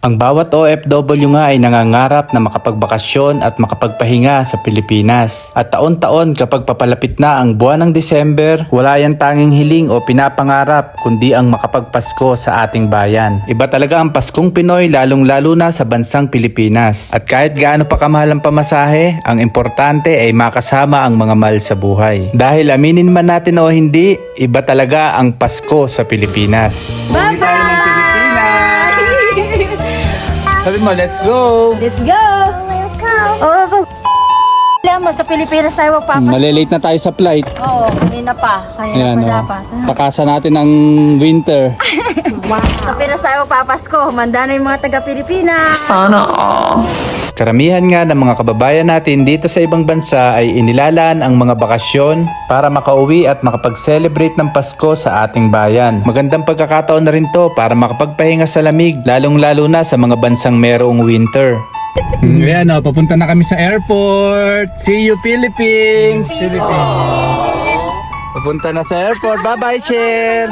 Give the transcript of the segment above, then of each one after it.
Ang bawat OFW nga ay nangangarap na makapagbakasyon at makapagpahinga sa Pilipinas. At taon-taon kapag papalapit na ang buwan ng December, wala yan tanging hiling o pinapangarap kundi ang makapagpasko sa ating bayan. Iba talaga ang Paskong Pinoy lalong-lalo na sa bansang Pilipinas. At kahit gaano pa kamahal ang pamasahe, ang importante ay makasama ang mga mahal sa buhay. Dahil aminin man natin o hindi, iba talaga ang Pasko sa Pilipinas. Bye-bye! Sabi mo, let's go! Let's go! Oh, go! Alam mo, sa Pilipinas tayo magpapas. Malilate na tayo sa flight. Oo, kanina pa. Kanina Ayan, pa oh. dapat. Takasan natin ang winter. Sa Pinas tayo magpapasko. Manda na yung mga taga-Pilipinas. Karamihan nga ng mga kababayan natin dito sa ibang bansa ay inilalaan ang mga bakasyon para makauwi at makapag-celebrate ng Pasko sa ating bayan. Magandang pagkakataon na rin to para makapagpahinga sa lamig, lalong-lalo na sa mga bansang merong winter. Ayan o, papunta na kami sa airport. See you Philippines! Philippines! Papunta na sa airport. Bye-bye, Cher!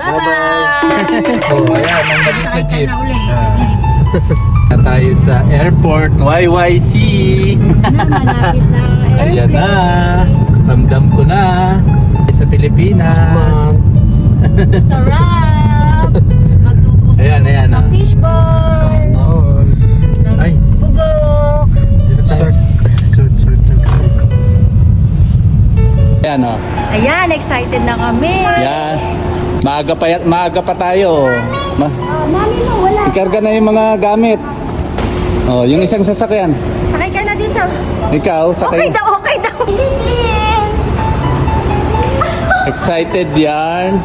Bye-bye! oh, ayan, ang maliit na jeep. Na tayo sa airport, YYC. Ayan na. Ramdam ko na. Sa Pilipinas. Sarap! Magtutusok Ayan, ayan, ng ah. fishball. Ay. Bugok. Ayan o. Ayan, excited na kami. Ayan. Maaga pa, maaga pa tayo. Ma Oh, mami mo, wala. ikarga na yung mga gamit. Oh, yung isang sasakyan. Sakay ka na dito. Ikaw, Okay sakay. daw, okay daw. Philippines! Excited yan.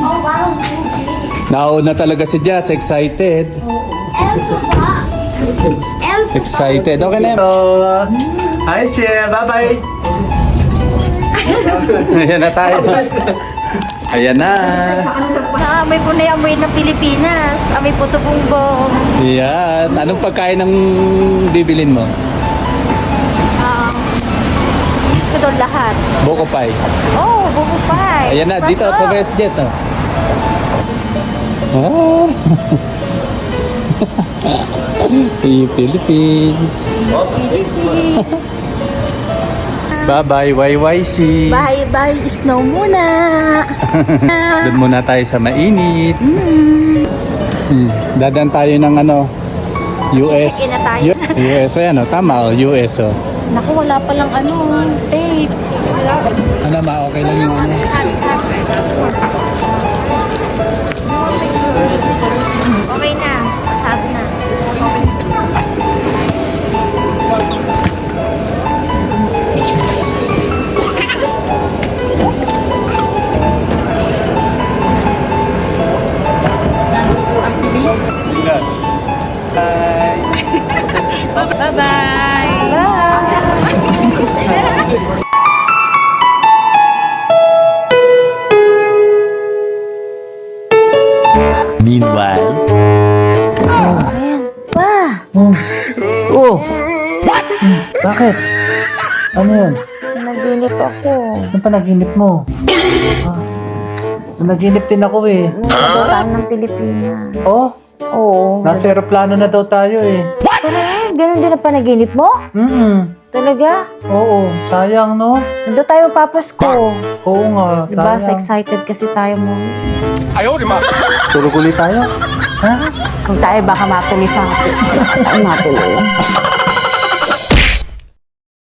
Oh, wow, so big. Nauna talaga si Jazz. Excited. Excited. Okay na yun. Hi, Cher. Bye-bye. Ayan na tayo. Ayan na. Naamoy po na yung amoy ng Pilipinas. Amoy puto bumbong. Ayan. Anong pagkain ng bibilin mo? Um, gusto ko doon lahat. Boko pie. Oh, buko pie. Ayan na, dito sa WestJet. Oh. Ah. Hey, Philippines. Bye-bye, YYC. Bye, bye, snow muna. Doon muna tayo sa mainit. mm. Hmm. Dadaan tayo ng ano, US. Check-in na tayo. US, ayan oh, tama oh, US oh. Naku, wala palang ano, tape. Ano ma, okay lang yung ano. Meanwhile, Pa, Oh! Bakit? Ano yun? naginip ako. Ano pa naginip mo? Ah. Naginip din ako eh. Nagpunta tayo ng Pilipinas. Oh, Oo. nasa aeroplano na daw tayo eh. Talaga? Ganun din ang panaginip mo? Mm Talaga? Oo, sayang no? Nandun tayo papasko. Oo nga, Diba? Sayang. excited kasi tayo mo. Tulog ulit tayo? Ha? Kung tayo baka matuloy sa matuloy.